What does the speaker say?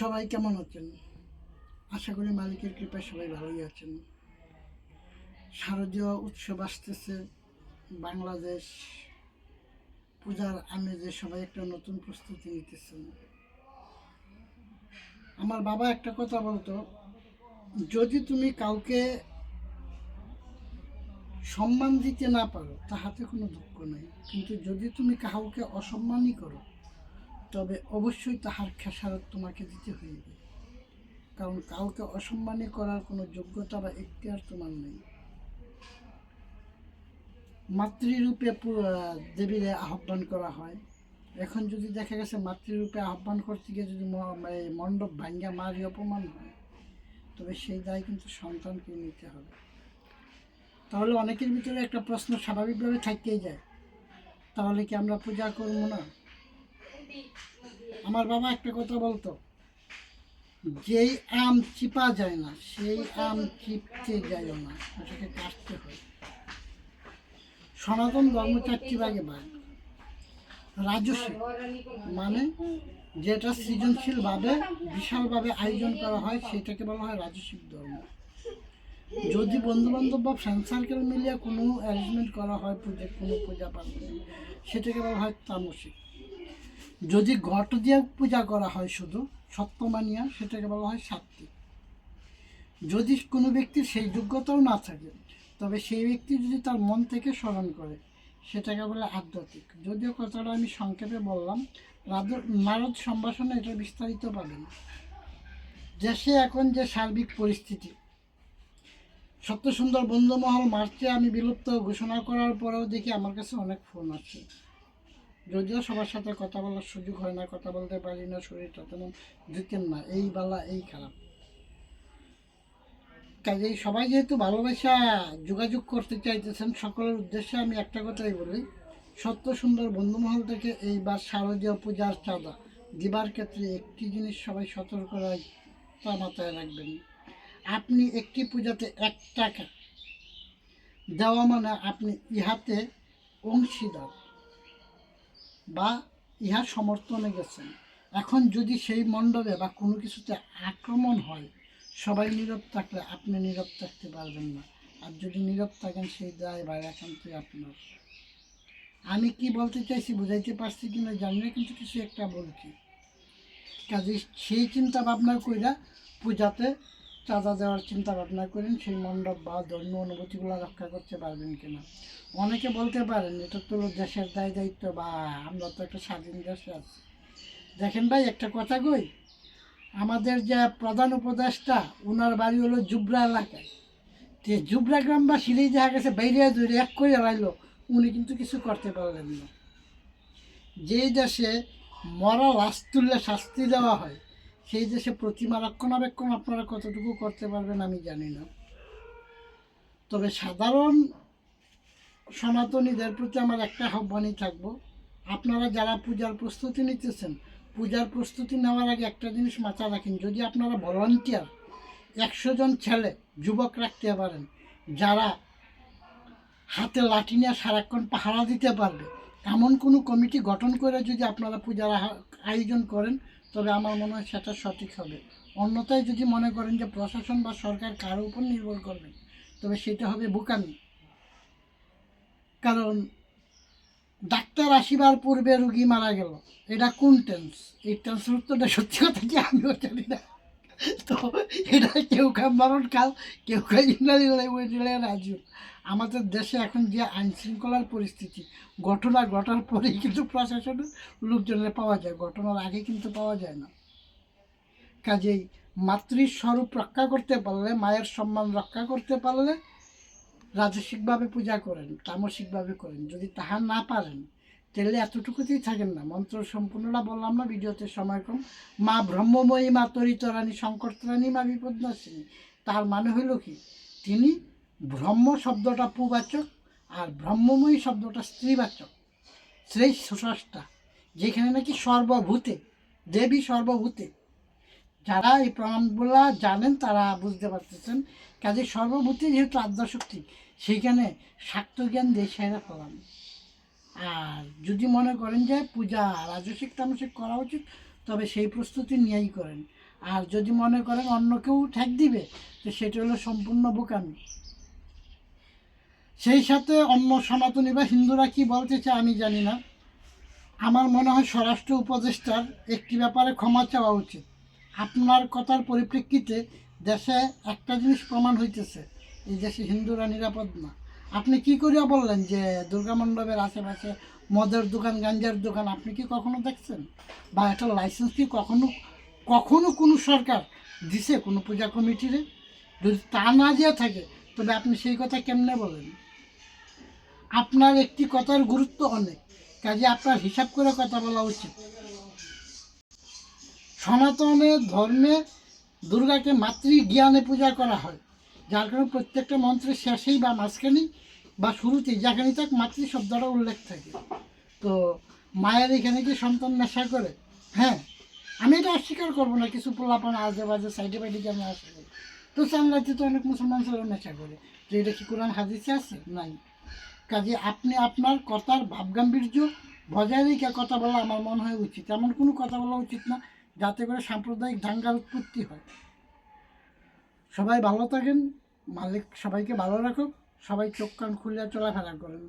সবাই কেমন আছেন? আশা করি মালিকের কৃপায় সবাই ভালোই আছেন। শারদীয় উৎসব আসতেছে, বাংলাদেশ পূজার আমেজে সবাই একটা নতুন প্রস্তুতি নিতেছেন। আমার বাবা একটা কথা বলতো, যদি তুমি কাউকে সম্মান দিতে না পারো, তাহাতে কোনো দুঃখ নেই। কিন্তু যদি তুমি কাউকে অসম্মানই করো তবে অবশ্যই তাহার খেসারত তোমাকে দিতে হইবে। কারণ কাউকে অসম্মানী করার কোনো যোগ্যতা বা এখতিয়ার তোমার নেই। মাতৃরূপে দেবীরে আহ্বান করা হয়। এখন যদি দেখা গেছে মাতৃরূপে আহ্বান করতে গিয়ে যদি মণ্ডপ ভাঙ্গা মারি অপমান হয়, তবে সেই দায় কিন্তু সন্তানকে নিতে হবে। তাহলে অনেকের ভিতরে একটা প্রশ্ন স্বাভাবিকভাবে থাকতেই যায়। তাহলে কি আমরা পূজা করব না? আমার বাবা একটা কথা বলতো, যেই আম চিপা যায় না, সেই আম চিপতে যায় না ওটাকে কাটতে হয়। সনাতন ধর্ম চারটি ভাগে ভাগ। রাজস্ব মানে যেটা সৃজনশীলভাবে, বিশালভাবে আয়োজন করা হয়, সেটাকে বলা হয় রাজস্বিক ধর্ম। যদি বন্ধু বান্ধব বা ফ্রেন্ড সার্কেল মিলিয়ে কোনো অ্যারেঞ্জমেন্ট করা হয় পূজা কোনো পূজা পার্বণে সেটাকে বলা হয় তামসিক। যদি ঘট দিয়ে পূজা করা হয় শুধু, সত্যমানিয়া সেটাকে বলা হয় সাত্বিক যদি কোনো ব্যক্তির সেই যোগ্যতাও না থাকে, তবে সেই ব্যক্তি যদি তার মন থেকে স্মরণ করে, সেটাকে বলে আধ্যাত্মিক। যদিও কথাটা আমি সংক্ষেপে বললাম রাদ- নারদ সম্ভাষণে এটা বিস্তারিত পাবেন। দেশে এখন যে সার্বিক পরিস্থিতি সত্য সুন্দর বন্ধুমহল মার্চে আমি বিলুপ্ত ঘোষণা করার পরেও দেখি আমার কাছে অনেক ফোন আছে। যদিও সবার সাথে কথা বলার সুযোগ হয় না, কথা বলতে পারি না, শরীরটা তেমন দিতেন না। এই বালা, এই খারাপ। কাজেই সবাই যেহেতু ভালোবাসা, যোগাযোগ করতে চাইতেছেন, সকলের উদ্দেশ্যে আমি একটা কথাই বলি, সত্য সুন্দর বন্ধুমহল থেকে এইবার শারদীয় পূজার চাঁদা। দিবার ক্ষেত্রে একটি জিনিস সবাই সতর্ক রাখ- মাথায় রাখবেন। আপনি একটি পূজাতে এক টাকা দেওয়া মানে আপনি ইহাতে অংশীদার। বা ইহার সমর্থনে গেছেন। এখন যদি সেই মণ্ডপে বা কোনো কিছুতে আক্রমণ হয়, সবাই নীরব থাকলে আপনি নীরব থাকতে পারবেন না। আর যদি নীরব থাকেন, সেই দায় বা একান্তই আপনার। আমি কি বলতে চাইছি বুঝাইতে পারছি কি না জানি না, কিন্তু কিছু একটা বলছি। কাজে সেই চিন্তা ভাবনা কইরা পূজাতে চাঁদা দেওয়ার চিন্তা ভাবনা করেন, সেই মণ্ডপ বা ধর্মীয় অনুভূতিগুলো রক্ষা করতে পারবেন কিনা? অনেকে বলতে পারেন, এটা তো দেশের দায় দায়িত্ব, বা আমরা তো একটা স্বাধীন দেশে আছি। দেখেন ভাই, একটা কথা কই, আমাদের যে প্রধান উপদেষ্টা ওনার বাড়ি হলো জুবরা এলাকায়। যে জুবরা গ্রামবাসীরই দেখা গেছে, বাইরে ধরে এক করে রাইলো, উনি কিন্তু কিছু করতে পারলেন না। যেই দেশে মরা লাশ তুললে শাস্তি দেওয়া হয় সেই দেশে প্রতিমা রক্ষণাবেক্ষণ আপনারা কতটুকু করতে পারবেন আমি জানি না। তবে সাধারণ সনাতনীদের প্রতি আমার একটা আহ্বানই থাকব। আপনারা যারা পূজার প্রস্তুতি নিতেছেন, পূজার প্রস্তুতি নেওয়ার আগে একটা জিনিস মাথায় রাখেন, যদি আপনারা ভলান্টিয়ার একশো জন ছেলে, যুবক রাখতে পারেন, যারা হাতে লাঠি নিয়ে সারাক্ষণ পাহারা দিতে পারবে, এমন কোনো কমিটি গঠন করে যদি আপনারা পূজার আয়োজন করেন তবে আমার মনে হয় সেটা সঠিক হবে। অন্যথায় যদি মনে করেন যে প্রশাসন বা সরকার কারও উপর নির্ভর করবে, তবে সেটা হবে বোকামি। কারণ ডাক্তার আসিবার পূর্বে রুগী মারা গেল। এটা কোন টেন্স এই টেন্সের উত্তরটা সত্যি কথা কি আমিও জানি না। তো এটা কেউ খায় মরণ কাল কেউ ইন্দ্রালী রাজু আমাদের দেশে এখন যে আইন শৃঙ্খলার পরিস্থিতি, ঘটনা ঘটার পরেই কিন্তু প্রশাসনের লোকজনের পাওয়া যায়, ঘটনার আগে কিন্তু পাওয়া যায় না। কাজেই মাতৃস্বরূপ রক্ষা করতে পারলে, মায়ের সম্মান রক্ষা করতে পারলে রাজস্বিকভাবে পূজা করেন, তামসিকভাবে করেন। যদি তাহা না পারেন, তাহলে এতটুকুতেই থাকেন না। মন্ত্র সম্পূর্ণটা বললাম না, ভিডিওতে সময় কম। মা ব্রহ্মময়ী, মা তরিতরানী, শঙ্করতরানী, মা বিপদনাশিনী, তার মানে হইল কি? তিনি ব্রহ্ম শব্দটা পুবাচক আর ব্রহ্মময়ী শব্দটা স্ত্রীবাচক। সেই সুষষ্টা যেখানে নাকি সর্বভূতে, দেবী সর্বভূতে, যারা এই প্রণামগুলা জানেন তারা বুঝতে পারতেছেন, কাজে সর্বভূতে যেহেতু আদ্যাশক্তি, সেইখানে শাক্ত জ্ঞান দিয়ে ফলান আর যদি মনে করেন যে পূজা রাজস্বিক তামসিক করা উচিত, তবে সেই প্রস্তুতি নিয়েই করেন। আর যদি মনে করেন অন্য কেউ ঠেক দিবে, তো সেটা হলো সম্পূর্ণ বোকামি। সেই সাথে অন্য সনাতনী বা হিন্দুরা কি বলতে চায় আমি জানি না। আমার মনে হয় স্বরাষ্ট্র উপদেষ্টার একটি ব্যাপারে ক্ষমা চাওয়া উচিত। আপনার কথার পরিপ্রেক্ষিতে দেশে একটা জিনিস প্রমাণ হইতেছে, এই দেশে হিন্দুরা নিরাপদ না। আপনি কি করিয়া বললেন যে দুর্গা মণ্ডপের আশেপাশে মদের দোকান, গাঞ্জার দোকান আপনি কি কখনো দেখছেন? বা একটা লাইসেন্স কি কখনো কখনো কোনো সরকার দিছে কোনো পূজা কমিটিরে? যদি তা না দিয়ে থাকে, তবে আপনি সেই কথা কেমনে বলেন? আপনার একটি কথার গুরুত্ব অনেক, কাজে আপনার হিসাব করে কথা বলা উচিত। সনাতনে ধর্মে দুর্গাকে মাতৃ জ্ঞানে পূজা করা হয়, যার কারণে প্রত্যেকটা মন্ত্রের শেষেই বা মাঝখানেই বা শুরুতেই, যেখানেই থাক মাতৃ শব্দটা উল্লেখ থাকে। তো মায়ের এখানে কি সন্তান নেশা করে হ্যাঁ আমি এটা অস্বীকার করব না, কিছু পোলাপান আজে বাজে, সাইডে বাইডে যেমন আসে। তো চান্দাতে তো অনেক মুসলমান ছেলে নেশা করে। তো এটা কি কোরআন হাদিসে আছে? নাই। কাজে আপনি আপনার কথার ভাবগাম্ভীর্য বজায় রেখে কথা বলা আমার মনে হয় উচিত। এমন কোনো কথা বলা উচিত না, যাতে করে সাম্প্রদায়িক দাঙ্গার উৎপত্তি হয়। সবাই ভালো থাকেন, মালিক সবাইকে ভালো রাখুক, সবাই চোখ কান খুলে চলাফেরা করেন।